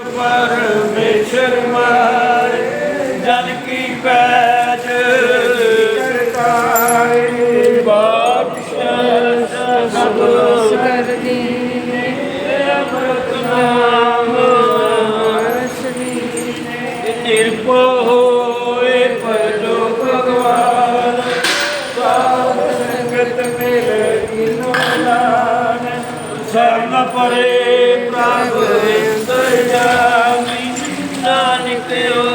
ਪਰਮੇਸ਼ਰ ਮਾਰ, ਜਨ ਕੀ ਪੈਜ ਕਰਤਾਰੇ ਬਾਦਸ਼ਾਹ ਸਭ ਸਰਦੀ ਅਮਰਤ ਨਾਮ ਸ੍ਰੀ ਨਿਰਭਉ ਹੋਏ ਪਰਲੋ ਭਗਵਾਨ, ਸਾਧ ਸੰਗਤ ਮਿਲੇ ਕਿਨੋ ਨਾਨ। ਸਰਨਾ ਪਰੇ ਪ੍ਰਭ Thank you.